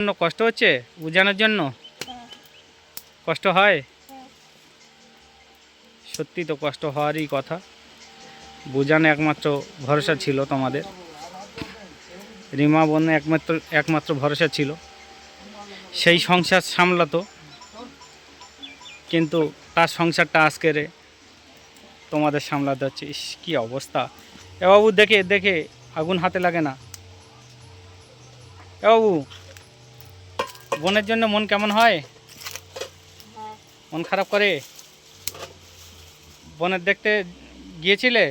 জন্য কষ্ট হচ্ছে? বোঝানোর জন্য? কষ্ট হয়? সত্যি তো কষ্ট হওয়ারই কথা। বোঝানো একমাত্র ভরসা ছিল তোমাদের। রিমা বোন একমাত্র একমাত্র ভরসা ছিল। সেই সংসার সামলাতো। কিন্তু তার সংসারটা আজকের তোমাদের সামলাতে হচ্ছে। কী অবস্থা। এ বাবু, দেখে দেখে আগুন হাতে লাগে না। এ বাবু বোনের জন্য মন কেমন হয়? মন খারাপ করে? বোনের দেখতে গিয়েছিলে?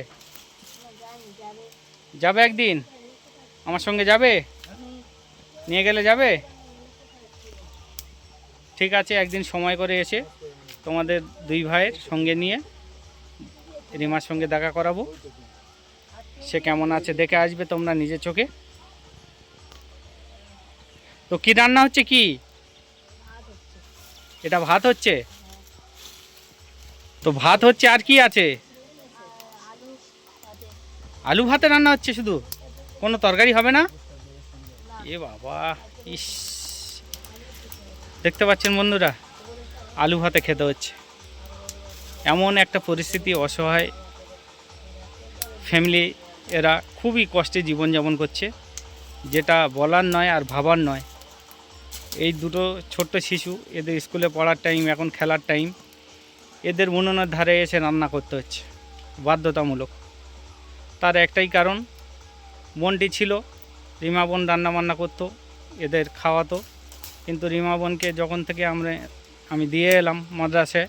যাবে। একদিন? আমার সঙ্গে যাবে? নিয়ে গেলে যাবে? ঠিক আছে একদিন সময় করে এসে তোমাদের দুই ভাইয়ের সঙ্গে নিয়ে রিমার সঙ্গে দেখা করাবো। সে কেমন আছে দেখে আসবে তোমরা নিজের চোখে। তো কি রান্না হচ্ছে কি? এটা ভাত হচ্ছে? তো ভাত হচ্ছে আর কি আছে? আলু ভাতে রান্না হচ্ছে শুধু? কোনো তরকারি হবে না? এ বাবা, ইস। দেখতে পাচ্ছেন বন্ধুরা, আলু ভাতে খেতে হচ্ছে। এমন একটা পরিস্থিতি, অসহায় ফ্যামিলি এরা খুবই কষ্টে জীবনযাপন করছে, যেটা বলার নয় আর ভাবার নয়। এই দুটো ছোট্ট শিশু, এদের স্কুলে পড়ার টাইম এখন খেলার টাইম এদের উনুনের ধারে এসে রান্না করতে হচ্ছে, বাধ্যতামূলক। তার একটাই কারণ, বোনটি ছিল, রিমা বোন রান্না বান্না করতো, এদের খাওয়াতো, কিন্তু রিমা বোনকে যখন থেকে আমরা, আমি দিয়ে এলাম মাদ্রাসায়,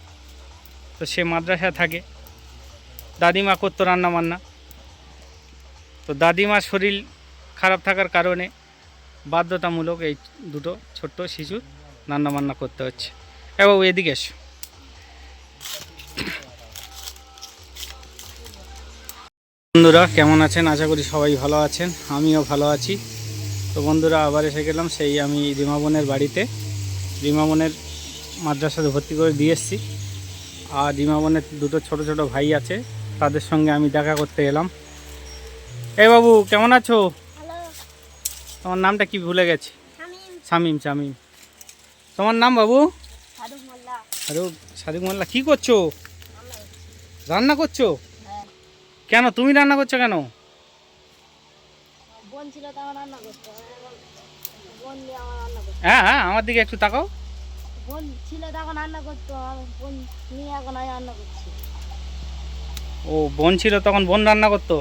তো সে মাদ্রাসায় থাকে, দাদিমা করতো রান্না বান্না। তো দাদিমার শরীর খারাপ থাকার কারণে বাধ্যতামূলক এই দুটো ছোট্ট শিশু রান্না বান্না করতে হচ্ছে। এ বাবু, এদিকে এসো। বন্ধুরা, কেমন আছেন? আশা করি সবাই ভালো আছেন। আমিও ভালো আছি। তো বন্ধুরা, আবার এসে গেলাম সেই আমি রিমা বোনের বাড়িতে। রিমা বোনের মাদ্রাসাতে ভর্তি করে দিয়ে এসেছি। আর রিমা বোনের দুটো ছোট ছোট ভাই আছে। তাদের সঙ্গে আমি দেখা করতে এলাম। এই বাবু, কেমন আছো? তোমার নামটা কি ভুলে গেছি? শামিম। শামিম তোমার নাম বাবু? আরে সাদিক মোল্লা। কী করছ? রান্না করছ? হ্যাঁ। কেন? তুমি রান্না করছ কেন? হ্যাঁ হ্যাঁ আমার দিকে একটু তাকাও। তখন রান্না করতো আর এখন রান্না করছি। ও বোন ছিল তখন বোন রান্না করতো।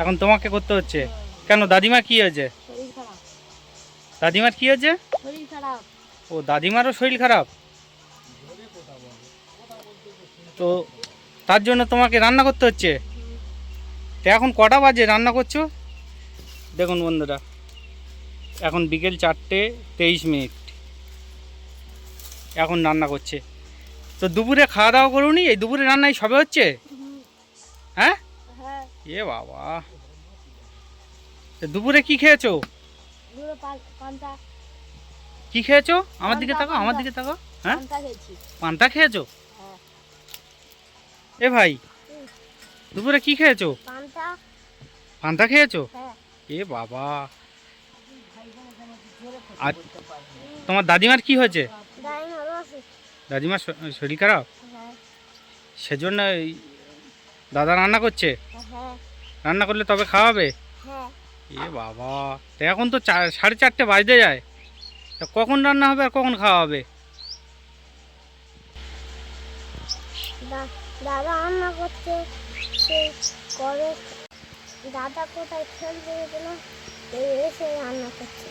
এখন তোমাকে করতে হচ্ছে। কেন? দাদিমা কি হয়েছে? দাদিমার কি হয়েছে? ও দাদিমারও শরীর খারাপ? তো তার জন্য তোমাকে রান্না করতে হচ্ছে? তো এখন কটা বাজে রান্না করছ? দেখুন বন্ধুরা এখন বিকেল চারটে তেইশ মিনিট। এখন রান্না করছে। তো দুপুরে খাওয়া দাওয়া করুনি? এই দুপুরে রান্নাই সবে হচ্ছে? হ্যাঁ? হ্যাঁ। এ বাবা। দুপুরে কি খেয়েছো? দুটো পান্তা। কি খেয়েছো? আমার দিকে তাকাও আমার দিকে তাকাও হ্যাঁ? পান্তা খেয়েছো? হ্যাঁ। এ ভাই দুপুরে কি খেয়েছো? পান্তা। খেয়েছো? হ্যাঁ। এ বাবা। আর তোমার দাদিমার কি হয়েছে? দাদিমার শরীর খারাপ? হ্যাঁ। সেজন্য দাদা রান্না করছে? রান্না করলে তবে খাওয়াবে? হ্যাঁ। এ বাবা এখন তো চার সাড়ে চারটে বাজতে যায়। তা কখন রান্না হবে আর কখন খাওয়া হবে? দাদা রান্না করতে করে। দাদা কোথায় খেলতে গেছিল এসে রান্না করছে।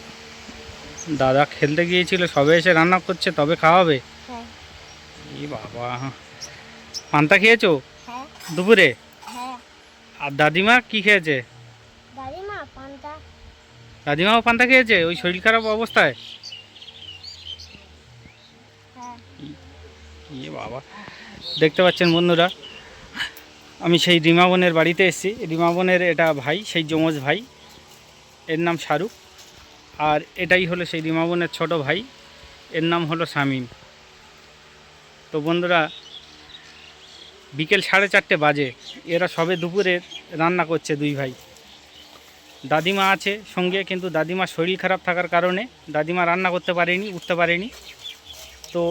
দাদা খেলতে গিয়েছিল সবে এসে রান্না করছে তবে খাওয়াবে হ্যাঁ। এ বাবা পান্তা খেয়েছো? হ্যাঁ। দুপুরে? হ্যাঁ। আর দাদিমা কি খেয়েছে? দাদিমাও পান্তা খেয়েছে? ওই শরীর খারাপ অবস্থায়? ইয়ে বাবা? দেখতে পাচ্ছেন বন্ধুরা আমি সেই রিমা বোনের বাড়িতে এসেছি। রিমা বোনের এটা ভাই সেই যমজ ভাই। এর নাম শাহরুখ। আর এটাই হলো সেই রিমা বোনের ছোটো ভাই। এর নাম হলো শামীম। তো বন্ধুরা বিকেল সাড়ে চারটে বাজে। এরা সবে দুপুরে রান্না করছে দুই ভাই। দাদিমা আছে সঙ্গে, কিন্তু দাদিমার শরীর খারাপ থাকার কারণে দাদিমা রান্না করতে পারেনি, উঠতে পারেনি। তো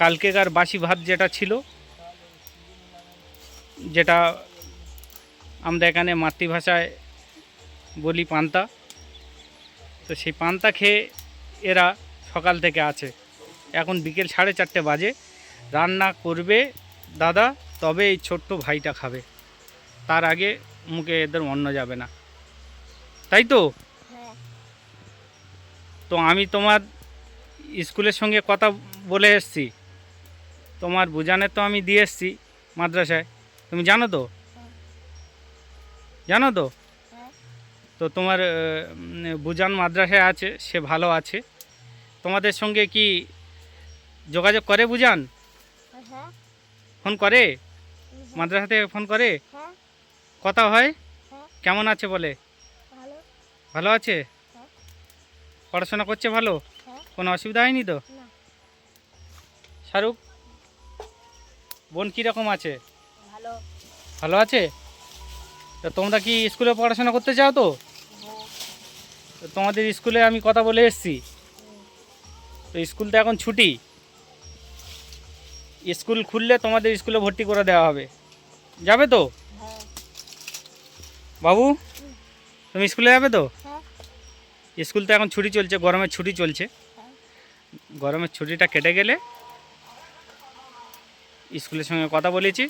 কালকেকার বাসি ভাত যেটা ছিল, যেটা আমরা এখানে মাতৃভাষায় বলি পান্তা, তো সেই পান্তা খেয়ে এরা সকাল থেকে আছে। এখন বিকেল সাড়ে চারটে বাজে, রান্না করবে দাদা, তবে এই ছোট্ট ভাইটা খাবে। তার আগে মুখে এদের অন্ন যাবে না। তাই তো? হ্যাঁ। তো আমি তোমার স্কুলের সঙ্গে কথা বলে এসেছি। তোমার বুঝানে তো আমি দিয়ে এসেছি মাদ্রাসায়। তুমি জানো তো? জানো তো? হ্যাঁ। তো তোমার বুজান মাদ্রাসায় আছে সে ভালো আছে। তোমাদের সঙ্গে কি যোগাযোগ করে বুজান হ্যাঁ। ফোন করে? হ্যাঁ। মাদ্রাসা থেকে ফোন করে? হ্যাঁ। কথা হয়? হ্যাঁ। কেমন আছে বলে? ভালো আছে। পড়াশোনা করছে ভালো? কোনো অসুবিধা হয়নি তো? শাহরুখ বোন কীরকম আছে? ভালো। ভালো আছে? তো তোমরা কি স্কুলে পড়াশোনা করতে চাও তো? হ্যাঁ। তো তোমাদের স্কুলে আমি কথা বলে এসেছি। তো স্কুল তো এখন ছুটি। স্কুল খুললে তোমাদের স্কুলে ভর্তি করে দেওয়া হবে। যাবে তো? হ্যাঁ। বাবু তুমি স্কুলে যাবে তো? হ্যাঁ। স্কুল তো এখন ছুটি চলছে গরমের ছুটি চলছে। গরমের ছুটিটা কেটে গেলে স্কুলের সঙ্গে কথা বলেছি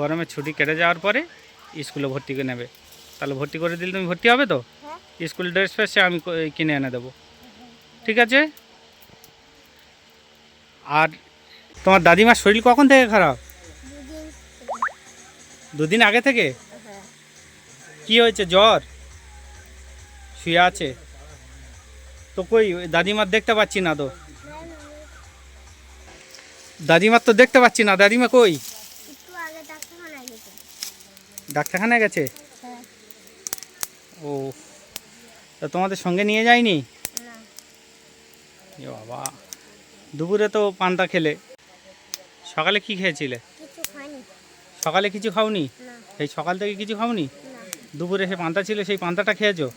গরমের ছুটি কেটে যাওয়ার পরে স্কুলে ভর্তি করে নেবে। তাহলে ভর্তি করে দিলে তুমি ভর্তি হবে তো? হ্যাঁ। স্কুল ড্রেস ফ্রেস আমি কিনে এনে দেবো। ঠিক আছে? আর তোমার দাদিমার শরীর কখন থেকে খারাপ? দুদিন দুদিন আগে থেকে? হ্যাঁ। কি হয়েছে? জ্বর? শুয়ে আছে? তো কই দাদিমার দেখতে পাচ্ছি না তো। দাদিমার তো দেখতে পাচ্ছি না। দাদিমা কই? ডাক্তারখানায় গেছে? ও তা তোমাদের সঙ্গে নিয়ে যায়নি? বাবা দুপুরে তো পান্তা খেলে। সকালে কি খেয়েছিলে? সকালে কিছু খাওনি? এই সকাল থেকে কিছু খাওনি? দুপুরে সে পান্তা ছিল সেই পান্তাটা খেয়েছো?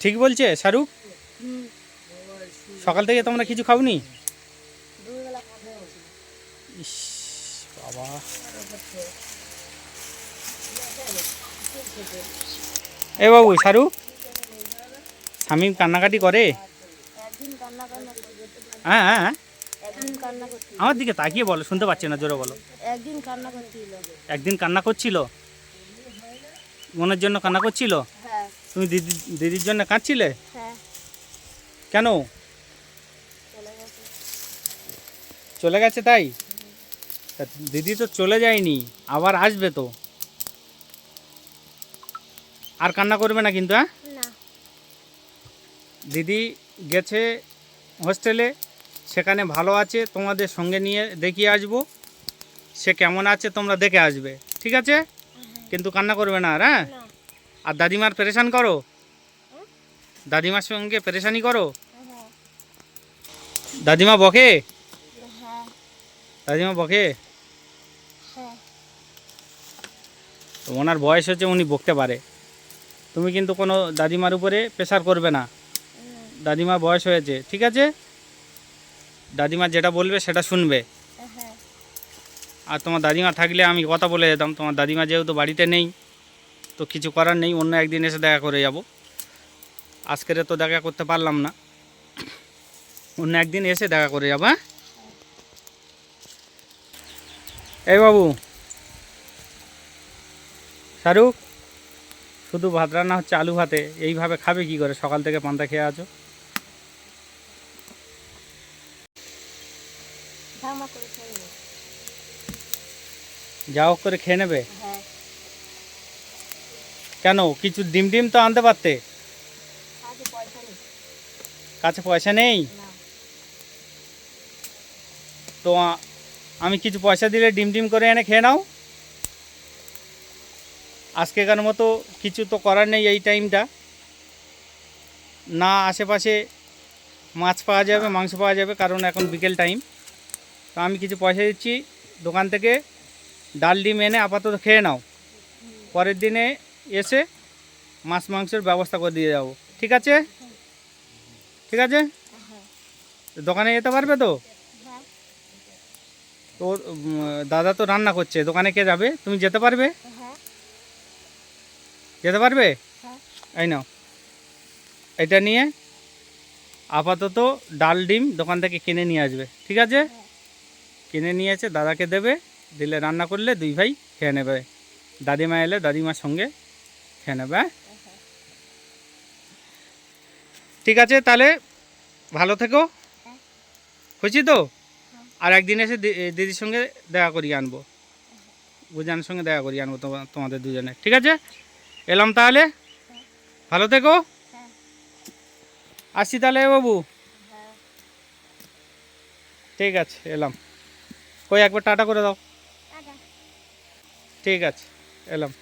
ঠিক বলছে শাহরুখ সকাল থেকে তোমরা কিছু খাওনি? ইস বাবা। এ বাবু শাহরুখ স্বামী কান্নাকাটি করে? হ্যাঁ হ্যাঁ হ্যাঁ। আমার দিকে তাকিয়ে বলো শুনতে পাচ্ছি না জোরে বলো। একদিন কান্না করছিল। একদিন কান্না করছিল? মনের জন্য কান্না করছিল? তুমি দিদি দিদির জন্য কাঁদছিলে? হ্যাঁ। কেন? চলে গেছে। তাই? দিদি তো চলে যায়নি আবার আসবে তো। আর কান্না করবে না কিন্তু হ্যাঁ? দিদি গেছে হোস্টেলে সেখানে ভালো আছে তোমাদের সঙ্গে নিয়ে দেখিয়ে আসব। সে কেমন আছে তোমরা দেখে আসবে ঠিক আছে? কিন্তু কান্না করবে না আর হ্যাঁ? আর দাদিমার পেরেশান করো? দাদিমার সঙ্গে পেরেশানি করো? দাদিমা বকে? দাদিমা বকে? তো ওনার বয়স হচ্ছে উনি বকতে পারে। তুমি কিন্তু কোনো দাদিমার উপরে প্রেশার করবে না। দাদিমার বয়স হয়েছে, ঠিক আছে? দাদিমা যেটা বলবে সেটা শুনবে। আর তোমার দাদিমা থাকলে আমি কথা বলে যেতাম। তোমার দাদিমা যেহেতু বাড়িতে নেই তো কিছু করার নেই অন্য একদিন এসে দেখা করে যাব। আজকের তো দেখা করতে পারলাম না। অন্য একদিন এসে দেখা করে যাব হ্যাঁ? এই বাবু শাহরুখ শুধু ভাত রান্না হচ্ছে আলু ভাতে এইভাবে খাবে কি করে? সকাল থেকে পান্তা খেয়ে আছো? যা হোক করে খেয়ে নেবে? হ্যাঁ। কেন? কিছু ডিম ডিম তো আনতে পারতে? কাছে পয়সা নেই। তো আমি কিছু পয়সা দিলে ডিম ডিম করে এনে খেয়ে নাও। আজকেকার মতো কিছু তো করার নেই এই টাইমটা। না আশেপাশে মাছ পাওয়া যাবে মাংস পাওয়া যাবে কারণ এখন বিকেল টাইম। তো আমি কিছু পয়সা দিচ্ছি দোকান থেকে। ডাল ডিম এনে আপাতত খেয়ে নাও। পরের দিনে এসে মাছ মাংসের ব্যবস্থা করে দিয়ে যাব। ঠিক আছে? ঠিক আছে? দোকানে যেতে পারবে তো? তো দাদা তো রান্না করছে, দোকানে কে যাবে? তুমি যেতে পারবে? যেতে পারবে? এই নাও। এটা নিয়ে আপাতত ডাল ডিম দোকান থেকে কিনে নিয়ে আসবে। ঠিক আছে? কিনে নিয়ে এসে দাদাকে দেবে, দিলে রান্না করলে দুই ভাই খেয়ে নেবে। দাদিমা এলে দাদিমার সঙ্গে খেয়ে নেবে হ্যাঁ? ঠিক আছে তাহলে ভালো থেকো। হ্যাঁ। খুশি তো? আর একদিন এসে দিদির সঙ্গে দেখা করিয়ে আনব। বুঝানোর সঙ্গে দেখা করিয়ে আনব তোমা- তোমাদের দুজনে ঠিক আছে? এলাম তাহলে? ভালো থেকো? আসছি তাহলে বাবু। ঠিক আছে এলাম। কই একবার টাটা করে দাও। ঠিক আছে এলাম।